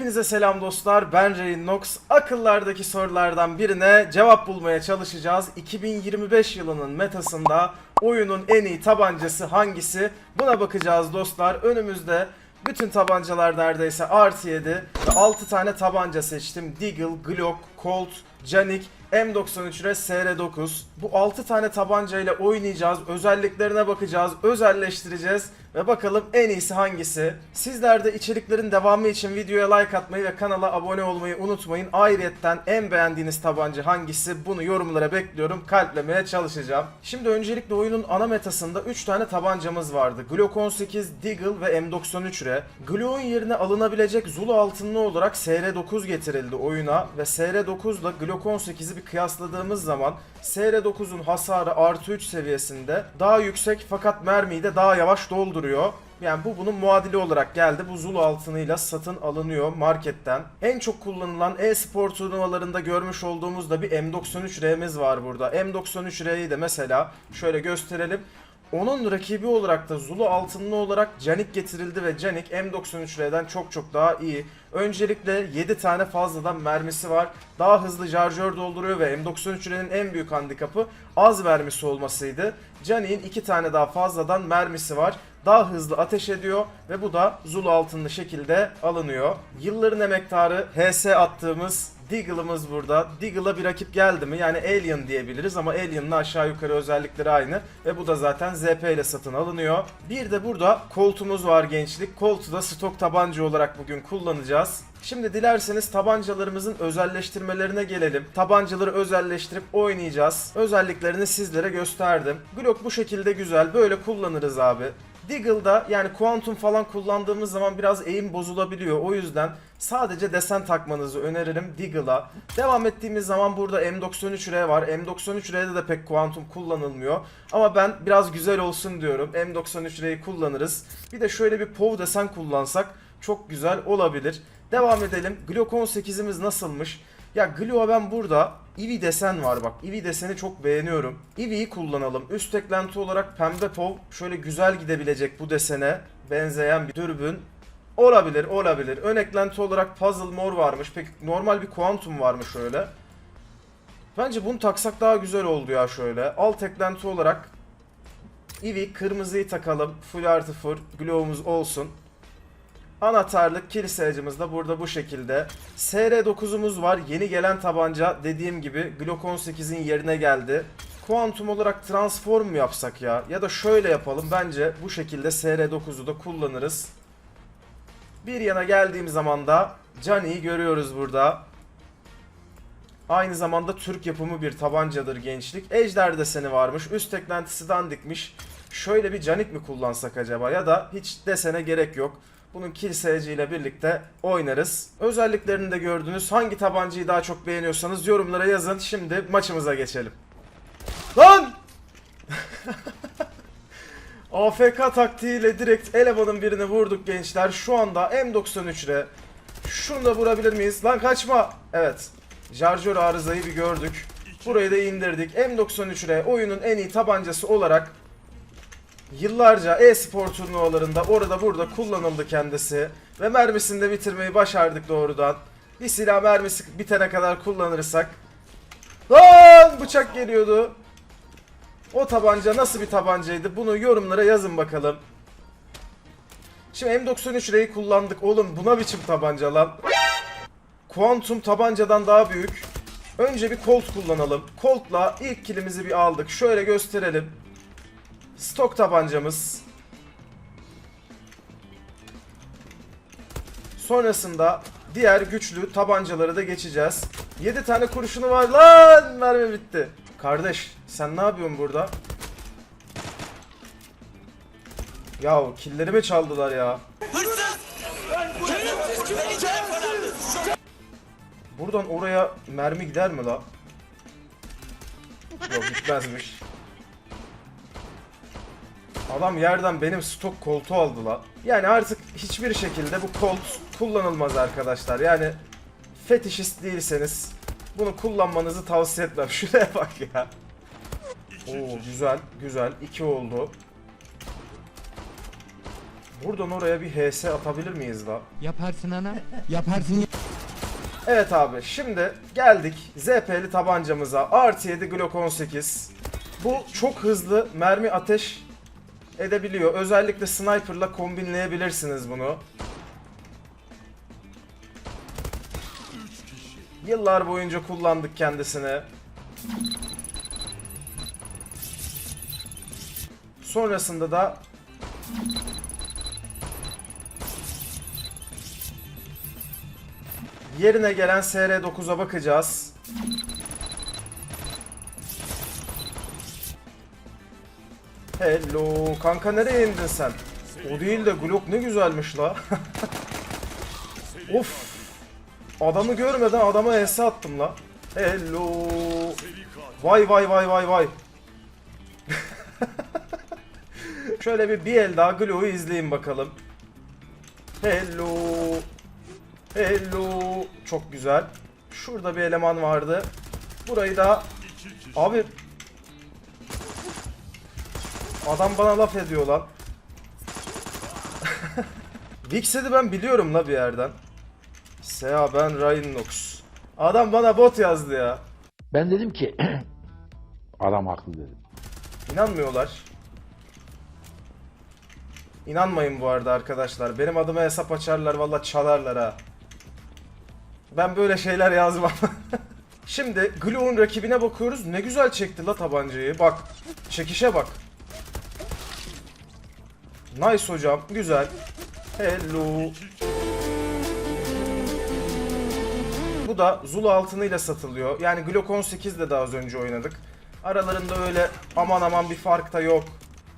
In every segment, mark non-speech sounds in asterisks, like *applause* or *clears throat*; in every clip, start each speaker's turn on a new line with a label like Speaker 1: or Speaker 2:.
Speaker 1: Hepinize selam dostlar. Ben Rain Nox. Akıllardaki sorulardan birine cevap bulmaya çalışacağız. 2025 yılının metasında oyunun en iyi tabancası hangisi? Buna bakacağız dostlar. Önümüzde bütün tabancalar neredeyse artı 7 ve 6 tane tabanca seçtim. Deagle, Glock, Colt, Canik, M93 ve SR9. Bu 6 tane tabancayla oynayacağız. Özelliklerine bakacağız. Özelleştireceğiz. Ve bakalım en iyisi hangisi? Sizler de içeriklerin devamı için videoya like atmayı ve kanala abone olmayı unutmayın. Ayrıyetten en beğendiğiniz tabanca hangisi? Bunu yorumlara bekliyorum. Kalplemeye çalışacağım. Şimdi öncelikle oyunun ana metasında 3 tane tabancamız vardı. Glock 18, Deagle ve M93R. Glock'un yerine alınabilecek Zulu altınlı olarak SR9 getirildi oyuna ve SR9 ile Glock 18'i bir kıyasladığımız zaman SR9'un hasarı artı 3 seviyesinde daha yüksek fakat mermiyi de daha yavaş dolduruyor. Yani bu bunun muadili olarak geldi. Bu Zulu altınıyla satın alınıyor marketten. En çok kullanılan e-spor turnuvalarında görmüş olduğumuz da bir M93R'miz var burada. M93R'yi de mesela şöyle gösterelim. Onun rakibi olarak da Zulu altınlı olarak Canik getirildi ve Canik M93R'den çok çok daha iyi. Öncelikle 7 tane fazladan mermisi var. Daha hızlı şarjör dolduruyor ve M93R'nin en büyük handikapı az mermisi olmasıydı. Canik'in 2 tane daha fazladan mermisi var. Daha hızlı ateş ediyor ve bu da Zulu altınlı şekilde alınıyor. Yılların emektarı HS attığımız Deagle'ımız burada. Deagle'a bir rakip geldi mi? Yani Alien diyebiliriz ama Alien'la aşağı yukarı özellikleri aynı. Ve bu da zaten ZP ile satın alınıyor. Bir de burada koltumuz var gençlik. Koltu da stok tabanca olarak bugün kullanacağız. Şimdi dilerseniz tabancalarımızın özelleştirmelerine gelelim. Tabancaları özelleştirip oynayacağız. Özelliklerini sizlere gösterdim. Glock bu şekilde güzel. Böyle kullanırız abi. Deagle'da yani Quantum falan kullandığımız zaman biraz eğim bozulabiliyor. O yüzden sadece desen takmanızı öneririm Deagle'a. Devam ettiğimiz zaman burada M93R var. M93R'de de pek Quantum kullanılmıyor. Ama ben biraz güzel olsun diyorum. M93R'yi kullanırız. Bir de şöyle bir POV desen kullansak çok güzel olabilir. Devam edelim. Glock 18'imiz nasılmış? Ya Glock'a ben burada Eevee desen var bak. Eevee deseni çok beğeniyorum. Eevee'yi kullanalım. Üst eklenti olarak pembe pov şöyle güzel gidebilecek bu desene benzeyen bir dürbün. Olabilir, olabilir. Ön eklenti olarak puzzle mor varmış. Peki normal bir quantum varmış öyle. Bence bunu taksak daha güzel oldu ya şöyle. Alt eklenti olarak Eevee kırmızıyı takalım. Full artı full. Glow'umuz olsun. Anahtarlık kill sayacımız da burada bu şekilde. SR9'umuz var. Yeni gelen tabanca dediğim gibi Glock 18'in yerine geldi. Quantum olarak transform mu yapsak ya? Ya da şöyle yapalım. Bence bu şekilde SR9'u da kullanırız. Bir yana geldiğim zaman da Cani'yi görüyoruz burada. Aynı zamanda Türk yapımı bir tabancadır gençlik. Ejder deseni varmış. Üst eklentisi dandikmiş. Şöyle bir canik mi kullansak acaba? Ya da hiç desene gerek yok. Bunun ile birlikte oynarız. Özelliklerini de gördünüz. Hangi tabancayı daha çok beğeniyorsanız yorumlara yazın. Şimdi maçımıza geçelim. Lan! *laughs* AFK taktiğiyle direkt elemanın birini vurduk gençler. Şu anda M93'e şunu da vurabilir miyiz? Lan kaçma. Evet. Jarjör arızayı bir gördük. Burayı da indirdik. M93'e oyunun en iyi tabancası olarak Yıllarca e-spor turnuvalarında orada burada kullanıldı kendisi ve mermisini de bitirmeyi başardık doğrudan. Bir silah mermisi bitene kadar kullanırsak. Lan bıçak geliyordu. O tabanca nasıl bir tabancaydı? Bunu yorumlara yazın bakalım. Şimdi M93R'yi kullandık. Oğlum buna biçim tabanca lan. Quantum tabancadan daha büyük. Önce bir Colt kullanalım. Colt'la ilk kilimizi bir aldık. Şöyle gösterelim. Stok tabancamız. Sonrasında diğer güçlü tabancaları da geçeceğiz. 7 tane kurşunu var lan mermi bitti. Kardeş sen ne yapıyorsun burada? Yahu killerimi çaldılar ya. Buradan oraya mermi gider mi la? Yok gitmezmiş. Adam yerden benim stok koltuğu aldı la. Yani artık hiçbir şekilde bu kolt kullanılmaz arkadaşlar. Yani fetişist değilseniz bunu kullanmanızı tavsiye etmem. *laughs* Şuraya bak ya. Oo güzel güzel. iki oldu. Buradan oraya bir HS atabilir miyiz la?
Speaker 2: Yaparsın ana. Yaparsın.
Speaker 1: Evet abi şimdi geldik ZP'li tabancamıza. Artı 7 Glock 18. Bu çok hızlı mermi ateş edebiliyor. Özellikle sniper'la kombinleyebilirsiniz bunu. Yıllar boyunca kullandık kendisini. Sonrasında da yerine gelen SR9'a bakacağız. Hello kanka nereye indin sen? O değil de Glock ne güzelmiş la. *laughs* of. Adamı görmeden adama HS attım la. Hello. Vay vay vay vay vay. *laughs* Şöyle bir bir el daha Glock'u izleyin bakalım. Hello. Hello. Çok güzel. Şurada bir eleman vardı. Burayı da abi Adam bana laf ediyor lan. *laughs* Vixed'i ben biliyorum la bir yerden. Sea ben Ryan Knox. Adam bana bot yazdı ya.
Speaker 3: Ben dedim ki *clears throat* adam haklı dedim.
Speaker 1: İnanmıyorlar. İnanmayın bu arada arkadaşlar. Benim adıma hesap açarlar valla çalarlar ha. Ben böyle şeyler yazmam. *laughs* Şimdi Glock'un rakibine bakıyoruz. Ne güzel çekti la tabancayı. Bak. Çekişe bak. Nice hocam. Güzel. Hello. Bu da Zulu altınıyla satılıyor. Yani Glock 18 de daha az önce oynadık. Aralarında öyle aman aman bir fark da yok.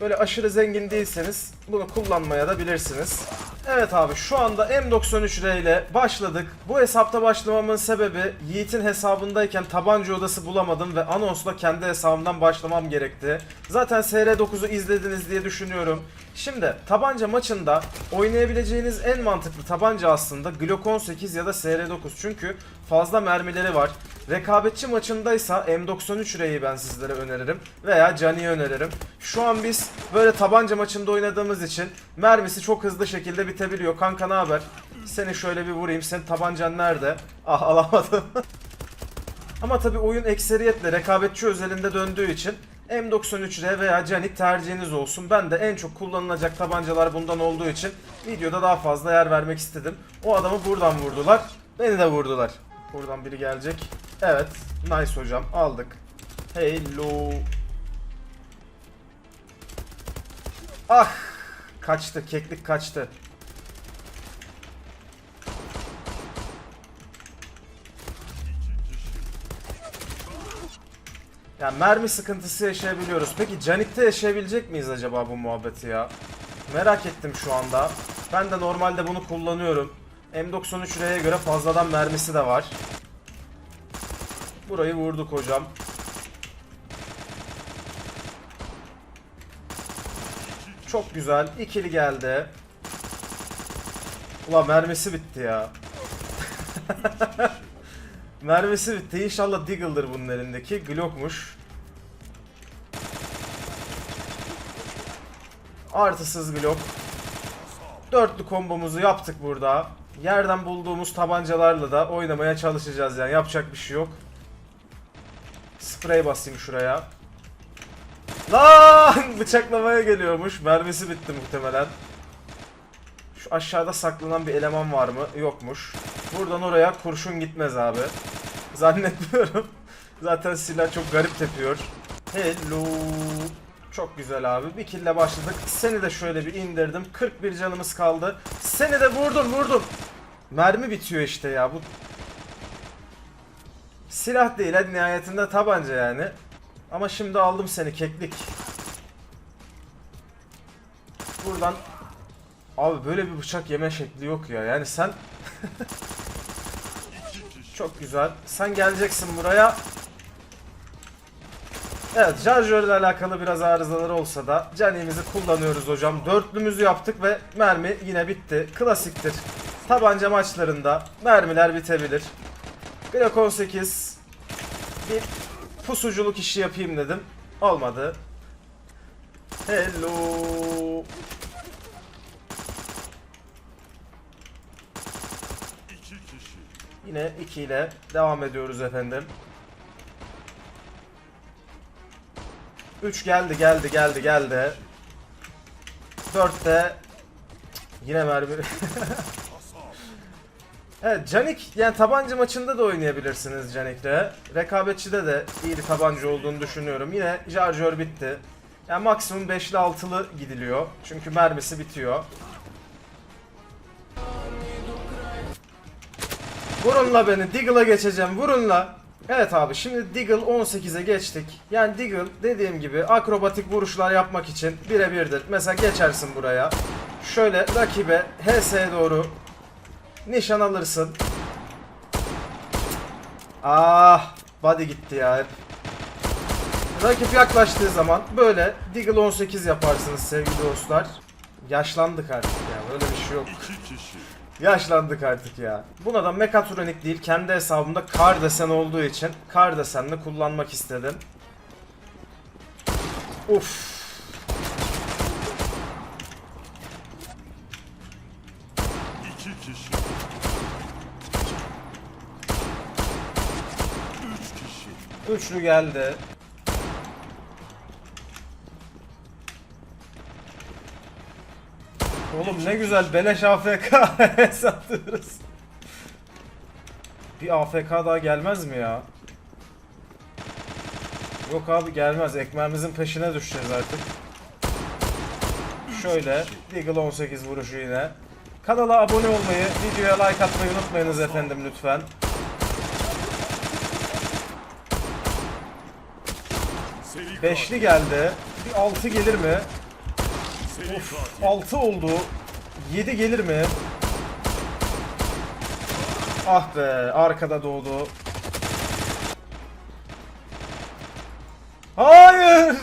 Speaker 1: Böyle aşırı zengin değilseniz bunu kullanmaya da bilirsiniz. Evet abi şu anda M93R ile başladık. Bu hesapta başlamamın sebebi Yiğit'in hesabındayken tabanca odası bulamadım ve anonsla kendi hesabımdan başlamam gerekti. Zaten SR9'u izlediniz diye düşünüyorum. Şimdi tabanca maçında oynayabileceğiniz en mantıklı tabanca aslında Glock 18 ya da SR9 çünkü fazla mermileri var. Rekabetçi maçındaysa M93R'yi ben sizlere öneririm veya Cani'yi öneririm. Şu an biz böyle tabanca maçında oynadığımız için mermisi çok hızlı şekilde bitebiliyor. Kanka ne haber? Seni şöyle bir vurayım. Senin tabancan nerede? Ah *laughs* alamadım. Ama tabi oyun ekseriyetle rekabetçi özelinde döndüğü için M93R veya Canik tercihiniz olsun. Ben de en çok kullanılacak tabancalar bundan olduğu için videoda daha fazla yer vermek istedim. O adamı buradan vurdular. Beni de vurdular. Buradan biri gelecek. Evet. Nice hocam. Aldık. Hello. Ah. Kaçtı. Keklik kaçtı. Ya mermi sıkıntısı yaşayabiliyoruz. Peki Canik'te yaşayabilecek miyiz acaba bu muhabbeti ya? Merak ettim şu anda. Ben de normalde bunu kullanıyorum. M93R'ye göre fazladan mermisi de var. Burayı vurduk hocam. Çok güzel. İkili geldi. Ulan mermisi bitti ya. *laughs* mermisi bitti. İnşallah Deagle'dır bunun elindeki. Glock'muş. Artısız Glock. Dörtlü kombomuzu yaptık burada. Yerden bulduğumuz tabancalarla da oynamaya çalışacağız yani. Yapacak bir şey yok. Sprey basayım şuraya. Lan *laughs* bıçaklamaya geliyormuş. Mermisi bitti muhtemelen. Şu aşağıda saklanan bir eleman var mı? Yokmuş. Buradan oraya kurşun gitmez abi. Zannetmiyorum. *laughs* Zaten silah çok garip tepiyor. Hello. Çok güzel abi. Bir kille başladık. Seni de şöyle bir indirdim. 41 canımız kaldı. Seni de vurdum vurdum. Mermi bitiyor işte ya. Bu Silah değil hadi nihayetinde tabanca yani. Ama şimdi aldım seni keklik. Buradan Abi böyle bir bıçak yeme şekli yok ya. Yani sen *laughs* Çok güzel. Sen geleceksin buraya. Evet, şarjörle alakalı biraz arızaları olsa da canimizi kullanıyoruz hocam. Dörtlümüzü yaptık ve mermi yine bitti. Klasiktir tabanca maçlarında mermiler bitebilir. Glock 18 bir pusuculuk işi yapayım dedim. Olmadı. Hello. Yine 2 ile devam ediyoruz efendim. 3 geldi geldi geldi geldi. 4 de yine mermi. *laughs* evet Canik yani tabanca maçında da oynayabilirsiniz Canik'le. Rekabetçide de iyi bir tabanca olduğunu düşünüyorum. Yine şarjör bitti. Yani maksimum 5'li 6'lı gidiliyor. Çünkü mermisi bitiyor. Vurunla beni. Deagle'a geçeceğim. Vurunla. Evet abi şimdi Deagle 18'e geçtik. Yani Deagle dediğim gibi akrobatik vuruşlar yapmak için birebirdir. Mesela geçersin buraya. Şöyle rakibe HS'ye doğru nişan alırsın. Ah body gitti ya hep. Rakip yaklaştığı zaman böyle Deagle 18 yaparsınız sevgili dostlar. Yaşlandık artık ya böyle bir şey yok. Yaşlandık artık ya. Buna da mekatronik değil kendi hesabımda kar desen olduğu için kar desenle kullanmak istedim. Uf. Üçlü geldi. Oğlum ne güzel beleş AFK *laughs* satıyoruz. Bir AFK daha gelmez mi ya? Yok abi gelmez. Ekmeğimizin peşine düşeceğiz artık. Şöyle Deagle 18 vuruşu yine. Kanala abone olmayı, videoya like atmayı unutmayınız efendim lütfen. Beşli geldi. Bir 6 gelir mi?
Speaker 4: katil.
Speaker 1: 6 oldu. 7 gelir mi? Ah be arkada doğdu. Hayır.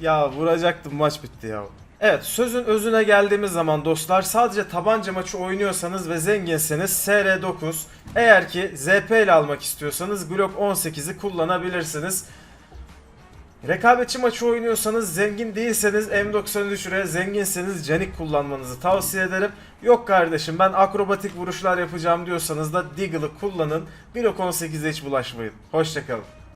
Speaker 1: Ya vuracaktım maç bitti ya. Evet sözün özüne geldiğimiz zaman dostlar sadece tabanca maçı oynuyorsanız ve zenginseniz SR9 eğer ki ZP ile almak istiyorsanız Glock 18'i kullanabilirsiniz. Rekabetçi maçı oynuyorsanız zengin değilseniz M93'e zenginseniz Canik kullanmanızı tavsiye ederim. Yok kardeşim ben akrobatik vuruşlar yapacağım diyorsanız da Deagle'ı kullanın. Glock 18'e hiç bulaşmayın. Hoşçakalın.